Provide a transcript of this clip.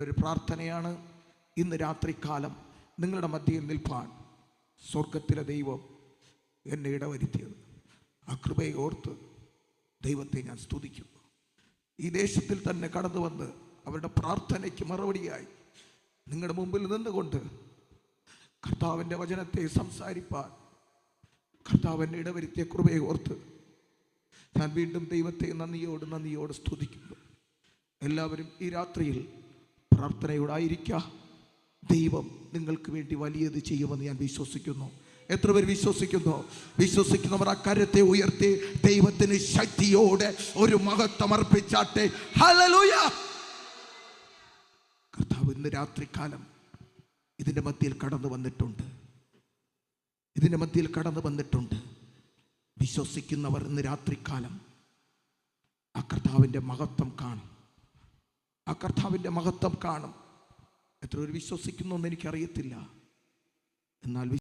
ഒരു പ്രാർത്ഥനയാണ് ഇന്ന് രാത്രികാലം നിങ്ങളുടെ മധ്യയിൽ നിൽപ്പാൻ സ്വർഗത്തിലെ ദൈവം എന്നെ ഇടവരുത്തിയത്. ആ കൃപയെ ഓർത്ത് ദൈവത്തെ ഞാൻ സ്തുതിക്കുന്നു ഈ ദേശത്തിൽ തന്നെ കടന്നു വന്ന് അവരുടെ പ്രാർത്ഥനയ്ക്ക് മറുപടിയായി നിങ്ങളുടെ മുമ്പിൽ നിന്നുകൊണ്ട് കർത്താവിന്റെ വചനത്തെ സംസാരിപ്പാൻ കർത്താവിന്റെ ഇടവരുത്തിയ കൃപയെ ഓർത്ത് ഞാൻ വീണ്ടും ദൈവത്തെ നന്ദിയോട് നന്ദിയോട് സ്തുതിക്കുന്നു. എല്ലാവരും ഈ രാത്രിയിൽ പ്രാർത്ഥനയോടായിരിക്കുക ദൈവം നിങ്ങൾക്ക് വേണ്ടി വലിയത് ചെയ്യുമെന്ന് ഞാൻ വിശ്വസിക്കുന്നു. എത്ര പേർ വിശ്വസിക്കുന്നു? വിശ്വസിക്കുന്നവർ ആ കരത്തെ ഉയർത്തി ദൈവത്തിന് ശക്തിയോടെ ഒരു മഹത്വം അർപ്പിച്ചാട്ടെ. ഹല്ലേലൂയ കർത്താവ് ഇന്ന് രാത്രികാലം ഇതിന്റെ മധ്യയിൽ കടന്നു വന്നിട്ടുണ്ട്. ഇതിന്റെ മധ്യയിൽ കടന്നു വന്നിട്ടുണ്ട്. വിശ്വസിക്കുന്നവർ ഇന്ന് രാത്രികാലം ആ കർത്താവിന്റെ മഹത്വം കാണും. ആ കർത്താവിന്റെ മഹത്വം കാണും. എത്ര പേർ വിശ്വസിക്കുന്നു എന്ന് എനിക്കറിയത്തില്ല. എന്നാൽ